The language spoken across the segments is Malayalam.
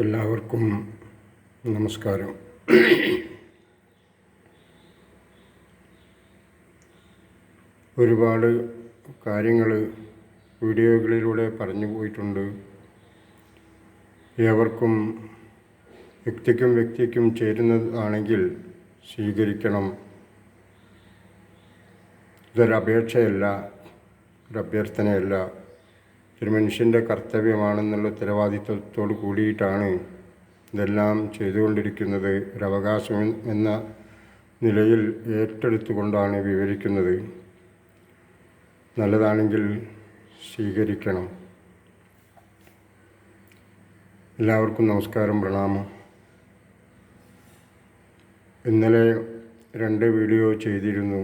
എല്ലാവർക്കും നമസ്കാരം. ഒരുപാട് കാര്യങ്ങൾ വീഡിയോകളിലൂടെ പറഞ്ഞു പോയിട്ടുണ്ട്. ഏവർക്കും വ്യക്തിക്കും വ്യക്തിക്കും ചേരുന്നതാണെങ്കിൽ സ്വീകരിക്കണം. ഇതൊരപേക്ഷയല്ല ഒരു അഭ്യർത്ഥനയല്ല ഒരു മനുഷ്യന്റെ കർത്തവ്യമാണെന്നുള്ള ഉത്തരവാദിത്വത്തോട് കൂടിയിട്ടാണ് ഇതെല്ലാം ചെയ്തുകൊണ്ടിരിക്കുന്നത്. ഒരവകാശം എന്ന നിലയിൽ ഏറ്റെടുത്തുകൊണ്ടാണ് വിവരിക്കുന്നത്. നല്ലതാണെങ്കിൽ സ്വീകരിക്കണം. എല്ലാവർക്കും നമസ്കാരം പ്രണാമം. ഇന്നലെ രണ്ട് വീഡിയോ ചെയ്തിരുന്നു.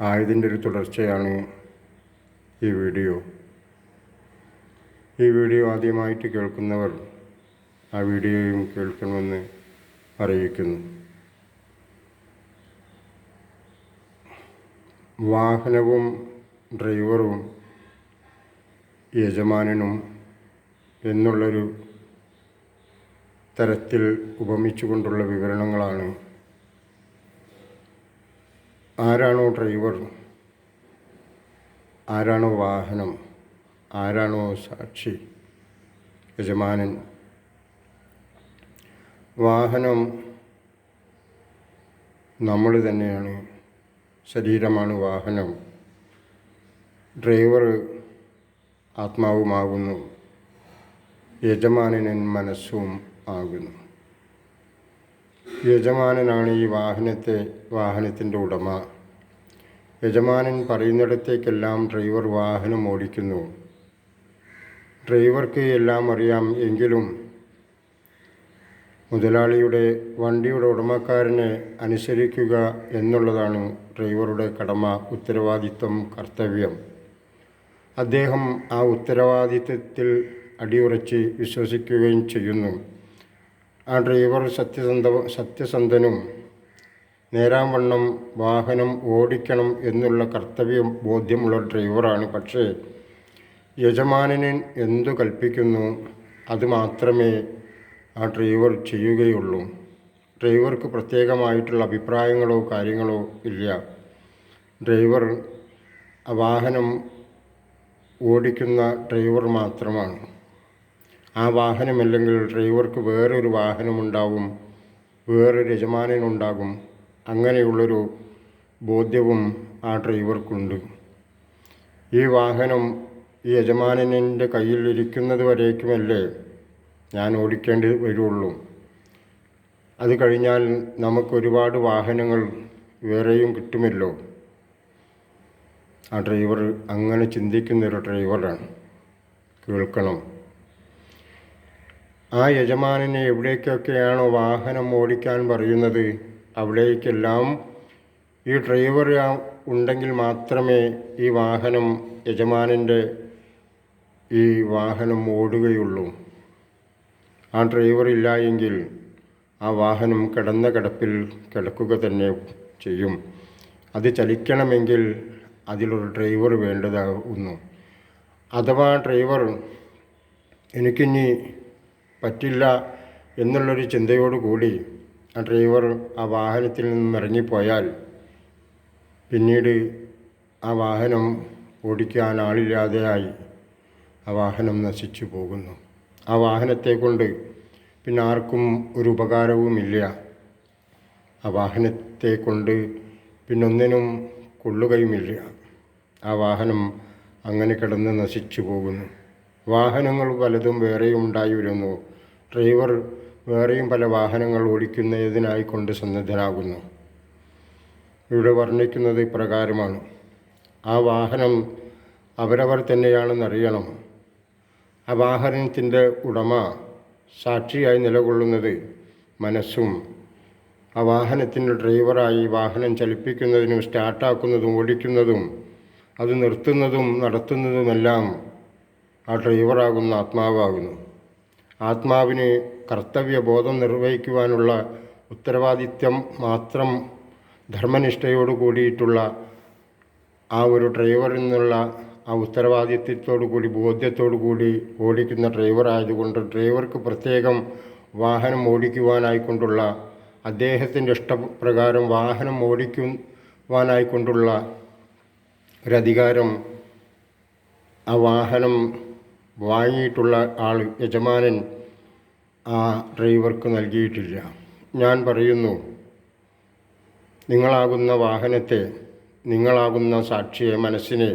ആയതിന്റെ ഒരു തുടർച്ചയാണ്. ഈ വീഡിയോ. ഈ വീഡിയോ ആദ്യമായിട്ട് കേൾക്കുന്നവർ ആ വീഡിയോയും കേൾക്കണമെന്ന് അറിയിക്കുന്നു. വാഹനവും ഡ്രൈവറും യജമാനനും എന്നുള്ളൊരു തരത്തിൽ ഉപമിച്ചുകൊണ്ടുള്ള വിവരണങ്ങളാണ്. ആരാണോ ഡ്രൈവർ ആരാണോ വാഹനം ആരാണോ സാക്ഷി യജമാനൻ. വാഹനം നമ്മൾ തന്നെയാണ് ശരീരമാണ് വാഹനം. ഡ്രൈവർ ആത്മാവുമാകുന്നു യജമാനൻ മനസ്സും ആകുന്നു. യജമാനനാണ് ഈ വാഹനത്തെ വാഹനത്തിന്റെ ഉടമ. യജമാനൻ പറയുന്നിടത്തേക്കെല്ലാം ഡ്രൈവർ വാഹനം ഓടിക്കുന്നു. ഡ്രൈവർക്ക് എല്ലാം അറിയാം എങ്കിലും മുതലാളിയുടെ വണ്ടിയുടെ ഉടമക്കാരനെ അനുസരിക്കുക എന്നുള്ളതാണ് ഡ്രൈവറുടെ കടമ ഉത്തരവാദിത്വം കർത്തവ്യം. അദ്ദേഹം ആ ഉത്തരവാദിത്വത്തിൽ അടിയുറച്ച് വിശ്വസിക്കുകയും ചെയ്യുന്നു. ആ ഡ്രൈവർ സത്യസന്ധ സത്യസന്ധനും നേരാവണ്ണം വാഹനം ഓടിക്കണം എന്നുള്ള കർത്തവ്യം ബോധ്യമുള്ള ഡ്രൈവറാണ്. പക്ഷേ യജമാനന് എന്തു കൽപ്പിക്കുന്നു അത് മാത്രമേ ആ ഡ്രൈവർ ചെയ്യുകയുള്ളൂ. ഡ്രൈവർക്ക് പ്രത്യേകമായിട്ടുള്ള അഭിപ്രായങ്ങളോ കാര്യങ്ങളോ ഇല്ല. ഡ്രൈവർ വാഹനം ഓടിക്കുന്ന ഡ്രൈവർ മാത്രമാണ്. ആ വാഹനമല്ലെങ്കിൽ ഡ്രൈവർക്ക് വേറൊരു വാഹനമുണ്ടാവും വേറൊരു യജമാനനുണ്ടാകും. അങ്ങനെയുള്ളൊരു ബോധ്യവും ആ ഡ്രൈവർക്കുണ്ട്. ഈ വാഹനം ഈ യജമാനന്റെ കയ്യിൽ ഇരിക്കുന്നത് വരേക്കുമല്ലേ ഞാൻ ഓടിക്കേണ്ടി വരുള്ളൂ. അത് കഴിഞ്ഞാൽ നമുക്കൊരുപാട് വാഹനങ്ങൾ വേറെയും കിട്ടുമല്ലോ. ആ ഡ്രൈവർ അങ്ങനെ ചിന്തിക്കുന്നൊരു ഡ്രൈവറാണ്. കേൾക്കണം. ആ യജമാനനെ എവിടേക്കൊക്കെയാണോ വാഹനം ഓടിക്കാൻ പറയുന്നത്? അവിടേക്കെല്ലാം ഈ ഡ്രൈവർ ഉണ്ടെങ്കിൽ മാത്രമേ ഈ വാഹനം യജമാനന്റെ ഈ വാഹനം ഓടുകയുള്ളൂ. ആ ഡ്രൈവർ ഇല്ല എങ്കിൽ ആ വാഹനം കിടന്ന കിടപ്പിൽ കിടക്കുക തന്നെ ചെയ്യും. അത് ചലിക്കണമെങ്കിൽ അതിലൊരു ഡ്രൈവർ വേണ്ടതാകുന്നു അഥവാ ഡ്രൈവർ എനിക്കിനി പറ്റില്ല എന്നുള്ളൊരു ചിന്തയോട് കൂടി ആ ഡ്രൈവർ ആ വാഹനത്തിൽ നിന്നും ഇറങ്ങിപ്പോയാൽ പിന്നീട് ആ വാഹനം ഓടിക്കാൻ ആളില്ലാതെയായി ആ വാഹനം നശിച്ചു പോകുന്നു. ആ വാഹനത്തെ കൊണ്ട് പിന്നെ ആർക്കും ഒരു ഉപകാരവുമില്ല. ആ വാഹനത്തെ കൊണ്ട് പിന്നൊന്നിനും കൊള്ളുകയുമില്ല. ആ വാഹനം അങ്ങനെ കിടന്ന് നശിച്ചു പോകുന്നു. വാഹനങ്ങൾ പലതും വേറെയും ഉണ്ടായി വരുന്നു ഡ്രൈവർ വേറെയും പല വാഹനങ്ങൾ ഓടിക്കുന്നതിനായി കൊണ്ട് സന്നദ്ധനാകുന്നു. ഇവിടെ വർണിക്കുന്നത് ഇപ്രകാരമാണ്. ആ വാഹനം അവരവർ തന്നെയാണെന്നറിയണം. ആ വാഹനത്തിന്റെ ഉടമ സാക്ഷിയായി നിലകൊള്ളുന്നത് മനസ്സും ആ വാഹനത്തിന്റെ ഡ്രൈവറായി വാഹനം ചലിപ്പിക്കുന്നതിനും സ്റ്റാർട്ടാക്കുന്നതും ഓടിക്കുന്നതും അത് നിർത്തുന്നതും നടത്തുന്നതുമെല്ലാം ആ ഡ്രൈവറാകുന്ന ആത്മാവാകുന്നു. ആത്മാവിന് കർത്തവ്യബോധം നിർവഹിക്കുവാനുള്ള ഉത്തരവാദിത്വം മാത്രം ധർമ്മനിഷ്ഠയോട് കൂടിയിട്ടുള്ള ആ ഒരു ഡ്രൈവറിൽ നിന്നുള്ള ആ ഉത്തരവാദിത്വത്തോടു കൂടി ബോധ്യത്തോടു കൂടി ഓടിക്കുന്ന ഡ്രൈവർ ആയതുകൊണ്ട് ഡ്രൈവർക്ക് പ്രത്യേകം വാഹനം ഓടിക്കുവാനായിക്കൊണ്ടുള്ള അദ്ദേഹത്തിന്റെ ഇഷ്ടപ്രകാരം വാഹനം ഓടിക്കുവാനായിക്കൊണ്ടുള്ള ഒരധികാരം ആ വാഹനം വാങ്ങിയിട്ടുള്ള ആൾ യജമാനൻ ആ ഡ്രൈവർക്ക് നൽകിയിട്ടില്ല. ഞാൻ പറയുന്നു നിങ്ങളാകുന്ന വാഹനത്തെ നിങ്ങളാകുന്ന സാക്ഷിയെ മനസ്സിനെ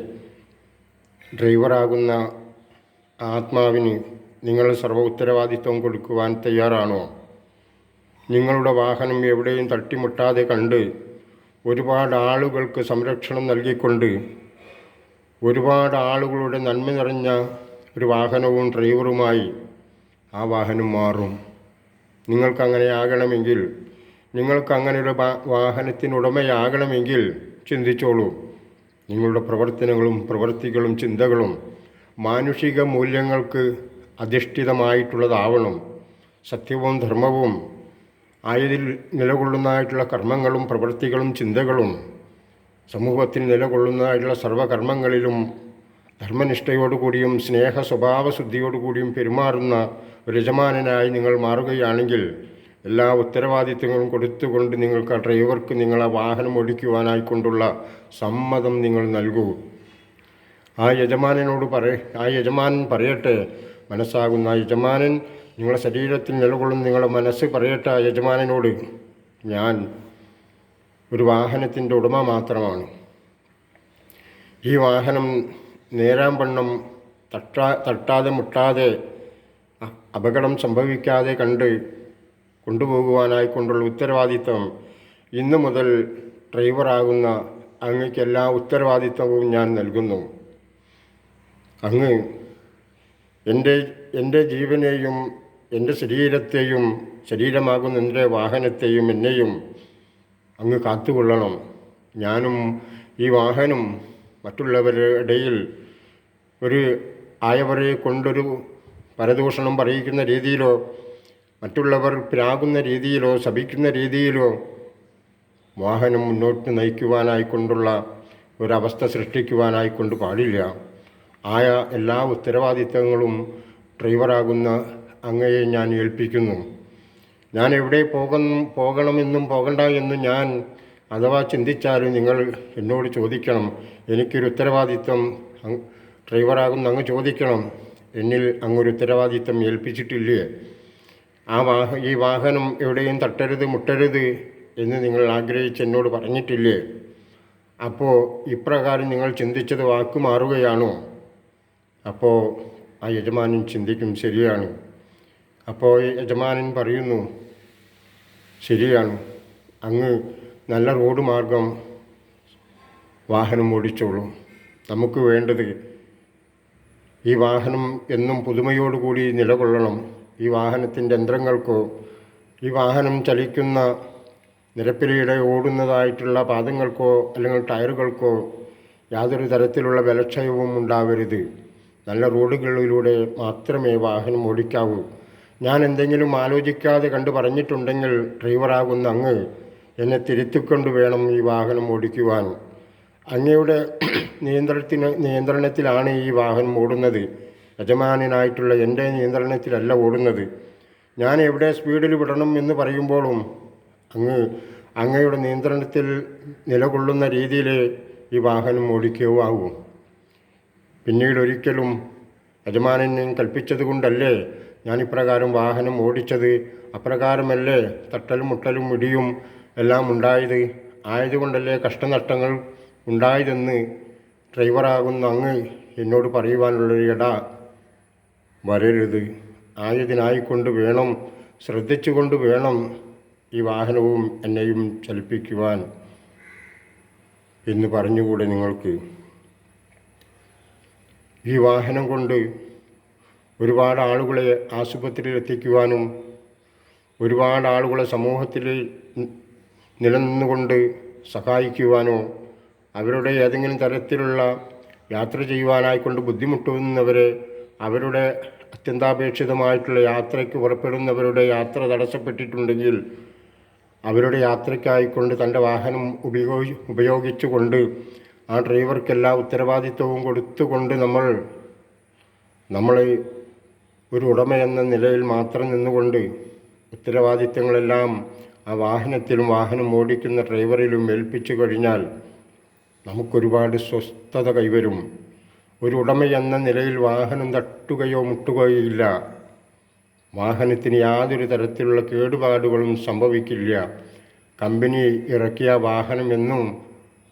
ഡ്രൈവറാകുന്ന ആത്മാവിന് നിങ്ങൾ സർവ ഉത്തരവാദിത്വം കൊടുക്കുവാൻ തയ്യാറാണോ? നിങ്ങളുടെ വാഹനം എവിടെയും തട്ടിമുട്ടാതെ കണ്ട് ഒരുപാട് ആളുകൾക്ക് സംരക്ഷണം നൽകിക്കൊണ്ട് ഒരുപാട് ആളുകളുടെ നന്മ നിറഞ്ഞ ഒരു വാഹനവും ഡ്രൈവറുമായി ആ വാഹനം മാറും. നിങ്ങൾക്കങ്ങനെ ആകണമെങ്കിൽ നിങ്ങൾക്ക് അങ്ങനെ ഒരു വാ- വാഹനത്തിനുടമയാകണമെങ്കിൽ ചിന്തിച്ചോളൂ. നിങ്ങളുടെ പ്രവർത്തനങ്ങളും പ്രവൃത്തികളും ചിന്തകളും മാനുഷിക മൂല്യങ്ങൾക്ക് അധിഷ്ഠിതമായിട്ടുള്ളതാവണം. സത്യവും ധർമ്മവും ആയതിൽ നിലകൊള്ളുന്നതായിട്ടുള്ള കർമ്മങ്ങളും പ്രവൃത്തികളും ചിന്തകളും സമൂഹത്തിൽ നിലകൊള്ളുന്നതായിട്ടുള്ള സർവകർമ്മങ്ങളിലും ധർമ്മനിഷ്ഠയോടുകൂടിയും സ്നേഹ സ്വഭാവശുദ്ധിയോടുകൂടിയും പെരുമാറുന്ന ഒരു യജമാനായി നിങ്ങൾ മാറുകയാണെങ്കിൽ എല്ലാ ഉത്തരവാദിത്തങ്ങളും കൊടുത്തുകൊണ്ട് നിങ്ങൾക്ക് ആ ഡ്രൈവർക്ക് നിങ്ങളെ വാഹനം ഓടിക്കുവാനായിക്കൊണ്ടുള്ള സമ്മതം നിങ്ങൾ നൽകൂ. ആ യജമാനനോട് പറ ആ യജമാനൻ പറയട്ടെ മനസ്സാകുന്ന ആ യജമാനൻ നിങ്ങളുടെ ശരീരത്തിൽ നിലകൊള്ളുന്ന നിങ്ങളുടെ മനസ്സ് പറയട്ടെ ആ യജമാനനോട് ഞാൻ ഒരു വാഹനത്തിന്റെ ഉടമ മാത്രമാണ്. ഈ വാഹനം നേരാംവണ്ണം തട്ടാ തട്ടാതെ മുട്ടാതെ അപകടം സംഭവിക്കാതെ കണ്ട് കൊണ്ടുപോകുവാനായിക്കൊണ്ടുള്ള ഉത്തരവാദിത്വം ഇന്നു മുതൽ ഡ്രൈവറാകുന്ന അങ്ങക്കെല്ലാ ഉത്തരവാദിത്വവും ഞാൻ നൽകുന്നു. അങ്ങ് എന്റെ എന്റെ ജീവനെയും എന്റെ ശരീരത്തെയും ശരീരമാകുന്ന എന്റെ വാഹനത്തെയും എന്നെയും അങ്ങ് കാത്തുകൊള്ളണം. ഞാനും ഈ വാഹനം മറ്റുള്ളവരുടെ ഒരു ആയവരെ കൊണ്ടൊരു പരദൂഷണം പറയിക്കുന്ന രീതിയിലോ മറ്റുള്ളവർ പ്രാകുന്ന രീതിയിലോ ശപിക്കുന്ന രീതിയിലോ വാഹനം മുന്നോട്ട് നയിക്കുവാനായിക്കൊണ്ടുള്ള ഒരവസ്ഥ സൃഷ്ടിക്കുവാനായിക്കൊണ്ട് പാടില്ല. ആയ എല്ലാ ഉത്തരവാദിത്തങ്ങളും ഡ്രൈവറാകുന്ന അങ്ങയെ ഞാൻ ഏൽപ്പിക്കുന്നു. ഞാൻ എവിടെ പോകുന്നു പോകണമെന്നും പോകണ്ട എന്നും ഞാൻ അഥവാ ചിന്തിച്ചാലും നിങ്ങൾ എന്നോട് ചോദിക്കണം എനിക്കൊരു ഉത്തരവാദിത്വം ഡ്രൈവറാകുന്ന അങ്ങ് ചോദിക്കണം എന്നിൽ അങ്ങൊരു ഉത്തരവാദിത്വം ഏൽപ്പിച്ചിട്ടില്ലേ? ആ വാഹ ഈ വാഹനം എവിടെയും തട്ടരുത് മുട്ടരുത് എന്ന് നിങ്ങൾ ആഗ്രഹിച്ച് എന്നോട് പറഞ്ഞിട്ടില്ലേ? അപ്പോൾ ഇപ്രകാരം നിങ്ങൾ ചിന്തിച്ചത് വാക്ക് മാറുകയാണോ? അപ്പോൾ ആ യജമാനൻ ചിന്തിക്കും ശരിയാണ്. അപ്പോൾ യജമാനൻ പറയുന്നു ശരിയാണ്. അങ്ങ് നല്ല റോഡ് മാർഗം വാഹനം ഓടിച്ചോളൂ. നമുക്ക് വേണ്ടത് ഈ വാഹനം എന്നും പുതുമയോടുകൂടി നിലകൊള്ളണം. ഈ വാഹനത്തിന്റെ യന്ത്രങ്ങൾക്കോ ഈ വാഹനം ചലിക്കുന്ന നിരപ്പിലൂടെ ഓടുന്നതായിട്ടുള്ള പാദങ്ങൾക്കോ അല്ലെങ്കിൽ ടയറുകൾക്കോ യാതൊരു തരത്തിലുള്ള ബലക്ഷയവും ഉണ്ടാവരുത്. നല്ല റോഡുകളിലൂടെ മാത്രമേ വാഹനം ഓടിക്കാവൂ. ഞാൻ എന്തെങ്കിലും ആലോചിക്കാതെ കണ്ടു പറഞ്ഞിട്ടുണ്ടെങ്കിൽ ഡ്രൈവറാകുന്ന അങ്ങ് എന്നെ തിരുത്തിക്കൊണ്ട് വേണം ഈ വാഹനം ഓടിക്കുവാൻ. അങ്ങയുടെ നിയന്ത്രണത്തിന് നിയന്ത്രണത്തിലാണ് ഈ വാഹനം ഓടുന്നത്. യജമാനായിട്ടുള്ള എന്റെ നിയന്ത്രണത്തിലല്ല ഓടുന്നത്. ഞാൻ എവിടെ സ്പീഡിൽ വിടണം എന്ന് പറയുമ്പോഴും അങ്ങ് അങ്ങയുടെ നിയന്ത്രണത്തിൽ നിലകൊള്ളുന്ന രീതിയിൽ ഈ വാഹനം ഓടിക്കുകയോ ആകും പിന്നീട് ഒരിക്കലും യജമാനൻ കൽപ്പിച്ചത് കൊണ്ടല്ലേ ഞാൻ ഇപ്രകാരം വാഹനം ഓടിച്ചത്? അപ്രകാരമല്ലേ തട്ടലും മുട്ടലും ഇടിയും എല്ലാം ഉണ്ടായത് ആയതുകൊണ്ടല്ലേ കഷ്ടനഷ്ടങ്ങൾ ഉണ്ടായതെന്ന് ഡ്രൈവറാകുന്ന അങ്ങ് എന്നോട് പറയുവാനുള്ളൊരു ഇട വരരുത്. ആയതിനായിക്കൊണ്ട് വേണം ശ്രദ്ധിച്ചുകൊണ്ട് വേണം ഈ വാഹനവും എന്നെയും ചലിപ്പിക്കുവാൻ എന്ന് പറഞ്ഞുകൂടെ നിങ്ങൾക്ക്? ഈ വാഹനം കൊണ്ട് ഒരുപാട് ആളുകളെ ആശുപത്രിയിൽ എത്തിക്കുവാനും ഒരുപാട് ആളുകളെ സമൂഹത്തിൽ നിലനിന്നുകൊണ്ട് സഹായിക്കുവാനോ അവരുടെ ഏതെങ്കിലും തരത്തിലുള്ള യാത്ര ചെയ്യുവാനായിക്കൊണ്ട് ബുദ്ധിമുട്ടുന്നവരെ അവരുടെ അത്യന്താപേക്ഷിതമായിട്ടുള്ള യാത്രയ്ക്ക് പുറപ്പെടുന്നവരുടെ യാത്ര തടസ്സപ്പെട്ടിട്ടുണ്ടെങ്കിൽ അവരുടെ യാത്രയ്ക്കായിക്കൊണ്ട് തന്റെ വാഹനം ഉപയോഗി ഉപയോഗിച്ചുകൊണ്ട് ആ ഡ്രൈവർക്ക് എല്ലാ ഉത്തരവാദിത്വവും കൊടുത്തുകൊണ്ട് നമ്മൾ നമ്മൾ ഒരു ഉടമ എന്ന നിലയിൽ മാത്രം നിന്നുകൊണ്ട് ഉത്തരവാദിത്തങ്ങളെല്ലാം ആ വാഹനത്തിലും വാഹനം ഓടിക്കുന്ന ഡ്രൈവറിലും ഏൽപ്പിച്ചു കഴിഞ്ഞാൽ നമുക്കൊരുപാട് സ്വസ്ഥത കൈവരും. ഒരു ഉടമ എന്ന നിലയിൽ വാഹനം തട്ടുകയോ മുട്ടുകയോ ഇല്ല. വാഹനത്തിന് യാതൊരു തരത്തിലുള്ള കേടുപാടുകളും സംഭവിക്കില്ല. കമ്പനി ഇറക്കിയ വാഹനം എന്നും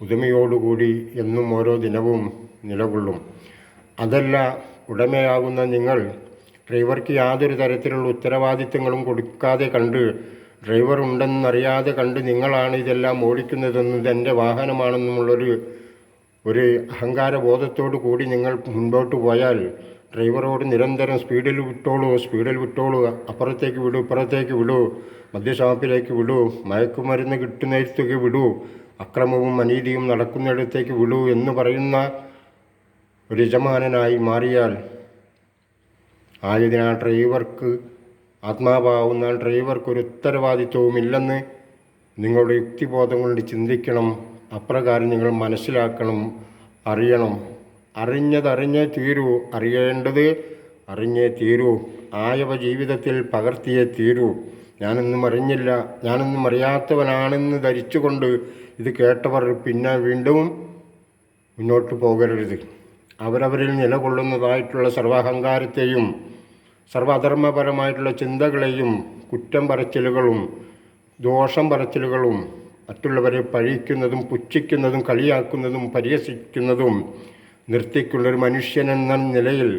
ഉദമയോടുകൂടി എന്നും ഓരോ ദിനവും നിലകൊള്ളും. അതല്ല ഉടമയാകുന്ന നിങ്ങൾ ഡ്രൈവർക്ക് യാതൊരു തരത്തിലുള്ള ഉത്തരവാദിത്തങ്ങളും കൊടുക്കാതെ കണ്ട് ഡ്രൈവർ ഉണ്ടെന്നറിയാതെ കണ്ട് നിങ്ങളാണ് ഇതെല്ലാം ഓടിക്കുന്നതെന്നും ഇതെന്റെ വാഹനമാണെന്നുമുള്ളൊരു ഒരു അഹങ്കാരബോധത്തോടു കൂടി നിങ്ങൾ മുൻപോട്ട് പോയാൽ ഡ്രൈവറോട് നിരന്തരം സ്പീഡിൽ വിട്ടോളൂ സ്പീഡിൽ വിട്ടോളൂ അപ്പുറത്തേക്ക് വിടൂ ഇപ്പുറത്തേക്ക് വിടൂ മദ്യഷാപ്പിലേക്ക് വിടൂ മയക്കുമരുന്ന് കിട്ടുന്നിടത്തേക്ക് വിടൂ അക്രമവും അനീതിയും നടക്കുന്നിടത്തേക്ക് വിടൂ എന്ന് പറയുന്ന ഒരു യജമാനനായി മാറിയാൽ ആയതിനാ ഡ്രൈവർക്ക് ആത്മാവാവുന്ന ഡ്രൈവർക്കൊരു ഉത്തരവാദിത്വവുമില്ലെന്ന് നിങ്ങളുടെ യുക്തിബോധം കൊണ്ട് ചിന്തിക്കണം. അപ്രകാരം നിങ്ങൾ മനസ്സിലാക്കണം അറിയണം. അറിഞ്ഞതറിഞ്ഞേ തീരൂ. അറിയേണ്ടത് അറിഞ്ഞേ തീരൂ. ആയവ ജീവിതത്തിൽ പകർത്തിയേ തീരൂ. ഞാനൊന്നും അറിഞ്ഞില്ല. ഞാനൊന്നും അറിയാത്തവനാണെന്ന് ധരിച്ചുകൊണ്ട് ഇത് കേട്ടവർ പിന്നെ വീണ്ടും മുന്നോട്ട് പോകരുത്. അവരവരിൽ നിലകൊള്ളുന്നതായിട്ടുള്ള സർവാഹങ്കാരത്തെയും സർവധർമ്മപരമായിട്ടുള്ള ചിന്തകളെയും കുറ്റം പറച്ചിലുകളും ദോഷം പറച്ചിലുകളും മറ്റുള്ളവരെ പഴിക്കുന്നതും പുച്ഛിക്കുന്നതും കളിയാക്കുന്നതും പരിഹസിക്കുന്നതും നിർത്തിക്കുള്ളൊരു മനുഷ്യനെന്ന നിലയിൽ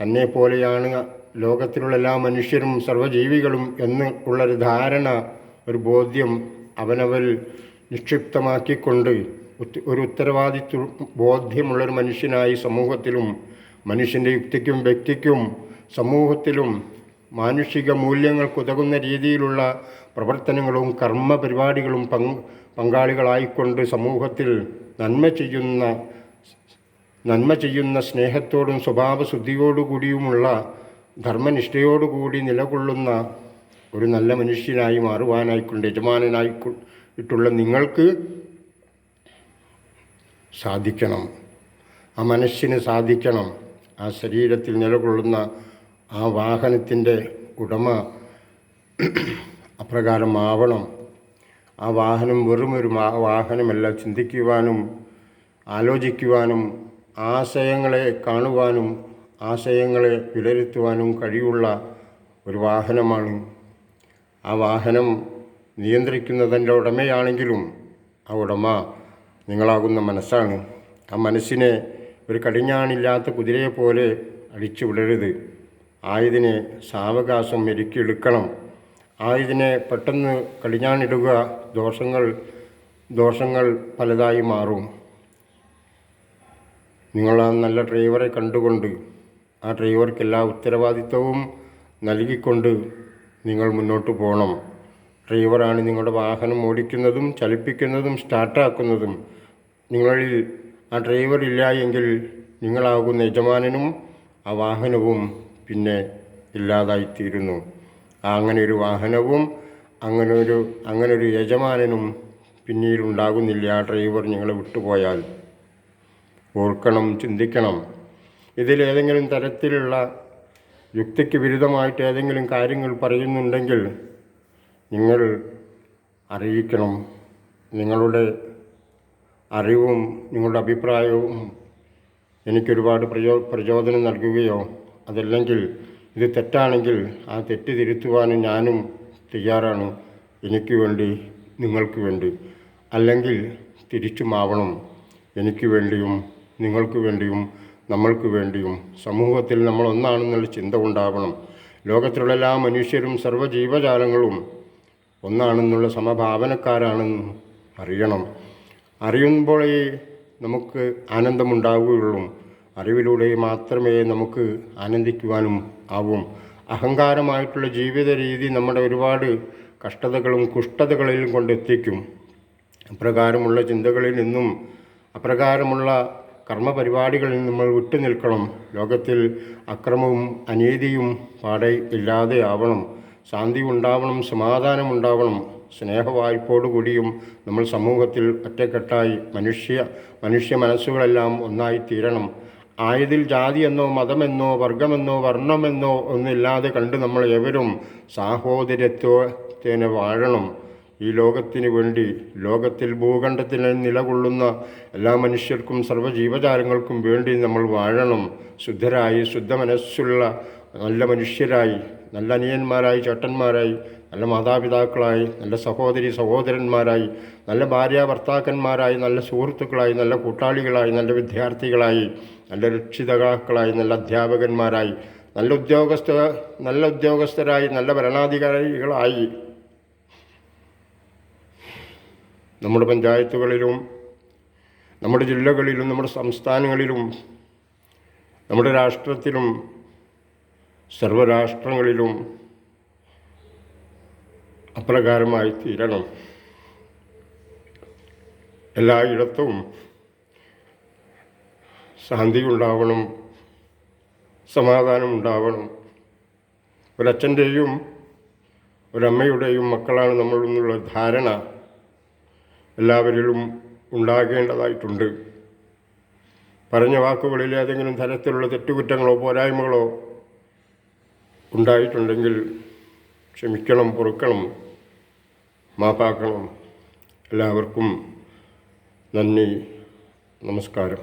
തന്നെ പോലെയാണ് ലോകത്തിലുള്ള എല്ലാ മനുഷ്യരും സർവജീവികളും എന്ന് ഉള്ളൊരു ധാരണ ഒരു ബോധ്യം അവനവൽ നിക്ഷിപ്തമാക്കിക്കൊണ്ട് ഒരു ഉത്തരവാദിത്വ ബോധ്യമുള്ളൊരു മനുഷ്യനായി സമൂഹത്തിലും മനുഷ്യന്റെ യുക്തിക്കും വ്യക്തിക്കും സമൂഹത്തിലും മാനുഷിക മൂല്യങ്ങൾക്കുതകുന്ന രീതിയിലുള്ള പ്രവർത്തനങ്ങളും കർമ്മ പരിപാടികളും പങ്ക് പങ്കാളികളായിക്കൊണ്ട് സമൂഹത്തിൽ നന്മ ചെയ്യുന്ന നന്മ ചെയ്യുന്ന സ്നേഹത്തോടും സ്വഭാവശുദ്ധിയോടുകൂടിയുമുള്ള ധർമ്മനിഷ്ഠയോടുകൂടി നിലകൊള്ളുന്ന ഒരു നല്ല മനുഷ്യനായി മാറുവാനായിക്കൊണ്ട് യജമാനായിട്ടുള്ള നിങ്ങൾക്ക് സാധിക്കണം. ആ മനസ്സിന് സാധിക്കണം. ആ ശരീരത്തിൽ നിലകൊള്ളുന്ന ആ വാഹനത്തിന്റെ ഉടമ അപ്രകാരമാവണം. ആ വാഹനം വെറും ഒരു മാ- വാഹനമല്ല. ചിന്തിക്കുവാനും ആലോചിക്കുവാനും ആശയങ്ങളെ കാണുവാനും ആശയങ്ങളെ വിലയിരുത്തുവാനും കഴിയുള്ള ഒരു വാഹനമാണ്. ആ വാഹനം നിയന്ത്രിക്കുന്നതിന്റെ ഉടമയാണെങ്കിലും ആ ഉടമ നിങ്ങളാകുന്ന മനസ്സാണ്. ആ മനസ്സിനെ ഒരു കടിഞ്ഞാണില്ലാത്ത കുതിരയെ പോലെ അടിച്ചു വിടരുത് ആയതിനെ സാവകാശം മെരുക്കിയെടുക്കണം. ആയതിനെ പെട്ടെന്ന് കളിഞ്ഞാണിടുക ദോഷങ്ങൾ ദോഷങ്ങൾ പലതായി മാറും. നിങ്ങൾ ആ നല്ല ഡ്രൈവറെ കണ്ടുകൊണ്ട് ആ ഡ്രൈവർക്ക് എല്ലാ ഉത്തരവാദിത്വവും നൽകിക്കൊണ്ട് നിങ്ങൾ മുന്നോട്ട് പോകണം. ഡ്രൈവറാണ് നിങ്ങളുടെ വാഹനം ഓടിക്കുന്നതും ചലിപ്പിക്കുന്നതും സ്റ്റാർട്ടാക്കുന്നതും. നിങ്ങളിൽ ആ ഡ്രൈവർ ഇല്ല എങ്കിൽ നിങ്ങളാകുന്ന യജമാനനും ആ വാഹനവും പിന്നെ ഇല്ലാതായിത്തീരുന്നു. അങ്ങനെ ഒരു വാഹനവും അങ്ങനെ ഒരു അങ്ങനെ ഒരു യജമാനനും പിന്നീട് ഉണ്ടാകുന്നില്ല ആ ഡ്രൈവർ നിങ്ങളെ വിട്ടുപോയാൽ. ഓർക്കണം ചിന്തിക്കണം. ഇതിലേതെങ്കിലും തരത്തിലുള്ള യുക്തിക്ക് വിരുദ്ധമായിട്ട് ഏതെങ്കിലും കാര്യങ്ങൾ പറയുന്നുണ്ടെങ്കിൽ നിങ്ങൾ അറിയിക്കണം. നിങ്ങളുടെ അറിവും നിങ്ങളുടെ അഭിപ്രായവും എനിക്കൊരുപാട് പ്രചോ പ്രചോദനം നൽകുകയോ അതല്ലെങ്കിൽ ഇത് തെറ്റാണെങ്കിൽ ആ തെറ്റ് തിരുത്തുവാനും ഞാനും തയ്യാറാണ്. എനിക്ക് വേണ്ടി നിങ്ങൾക്ക് വേണ്ടി. അല്ലെങ്കിൽ തിരിച്ചു മാവണം. എനിക്ക് വേണ്ടിയും നിങ്ങൾക്ക് വേണ്ടിയും നമ്മൾക്ക് വേണ്ടിയും. സമൂഹത്തിൽ നമ്മൾ ഒന്നാണെന്നുള്ള ചിന്ത ഉണ്ടാവണം. ലോകത്തിലുള്ള എല്ലാ മനുഷ്യരും സർവജീവജാലങ്ങളും ഒന്നാണെന്നുള്ള സമഭാവനക്കാരാണെന്ന് അറിയണം. അറിയുമ്പോഴേ നമുക്ക് ആനന്ദമുണ്ടാവുകയുള്ളൂ. അറിവിലൂടെ മാത്രമേ നമുക്ക് ആനന്ദിക്കുവാനും ആവും. അഹങ്കാരമായിട്ടുള്ള ജീവിത രീതി നമ്മുടെ ഒരുപാട് കഷ്ടതകളും കുഷ്ടതകളിലും കൊണ്ടെത്തിക്കും അപ്രകാരമുള്ള ചിന്തകളിൽ നിന്നും അപ്രകാരമുള്ള കർമ്മപരിപാടികളിൽ നമ്മൾ വിട്ടുനിൽക്കണം ലോകത്തിൽ അക്രമവും അനീതിയും പാടെ ഇല്ലാതെ ആവണം. ശാന്തി ഉണ്ടാവണം സമാധാനം ഉണ്ടാവണം. സ്നേഹവായ്പോടുകൂടിയും നമ്മൾ സമൂഹത്തിൽ ഒറ്റക്കെട്ടായി മനുഷ്യ മനുഷ്യ മനസ്സുകളെല്ലാം ഒന്നായി തീരണം. ആയതിൽ ജാതിയെന്നോ മതമെന്നോ വർഗമെന്നോ വർണമെന്നോ ഒന്നില്ലാതെ കണ്ട് നമ്മൾ എവരും സാഹോദര്യത്വത്തിന് വാഴണം. ഈ ലോകത്തിന് വേണ്ടി ലോകത്തിൽ ഭൂഖണ്ഡത്തിന് നിലകൊള്ളുന്ന എല്ലാ മനുഷ്യർക്കും സർവജീവജാലങ്ങൾക്കും വേണ്ടി നമ്മൾ വാഴണം. ശുദ്ധരായി ശുദ്ധ മനസ്സുള്ള നല്ല മനുഷ്യരായി നല്ല അനിയന്മാരായി ചേട്ടന്മാരായി നല്ല മാതാപിതാക്കളായി നല്ല സഹോദരി സഹോദരന്മാരായി നല്ല ഭാര്യ ഭർത്താക്കന്മാരായി നല്ല സുഹൃത്തുക്കളായി നല്ല കൂട്ടാളികളായി നല്ല വിദ്യാർത്ഥികളായി നല്ല രക്ഷിതാക്കളായി നല്ല അധ്യാപകന്മാരായി നല്ല ഉദ്യോഗസ്ഥ നല്ല ഉദ്യോഗസ്ഥരായി നല്ല ഭരണാധികാരികളായി. നമ്മുടെ പഞ്ചായത്തുകളിലും നമ്മുടെ ജില്ലകളിലും നമ്മുടെ സംസ്ഥാനങ്ങളിലും നമ്മുടെ രാഷ്ട്രത്തിലും സർവരാഷ്ട്രങ്ങളിലും അപ്രകാരമായി തീരണം എല്ലായിടത്തും ശാന്തി ഉണ്ടാവണം സമാധാനം ഉണ്ടാവണം ഒരച്ഛന്റെയും ഒരമ്മയുടെയും മക്കളാണ് നമ്മൾ എന്നുള്ള ധാരണ എല്ലാവരിലും ഉണ്ടാകേണ്ടതായിട്ടുണ്ട്. പറഞ്ഞ വാക്കുകളിൽ ഏതെങ്കിലും തരത്തിലുള്ള തെറ്റുകുറ്റങ്ങളോ പോരായ്മകളോ ഉണ്ടായിട്ടുണ്ടെങ്കിൽ ക്ഷമിക്കണം പൊറുക്കണം. മാപ്പാക്കണം എല്ലാവർക്കും നന്ദി നമസ്കാരം.